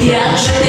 Як же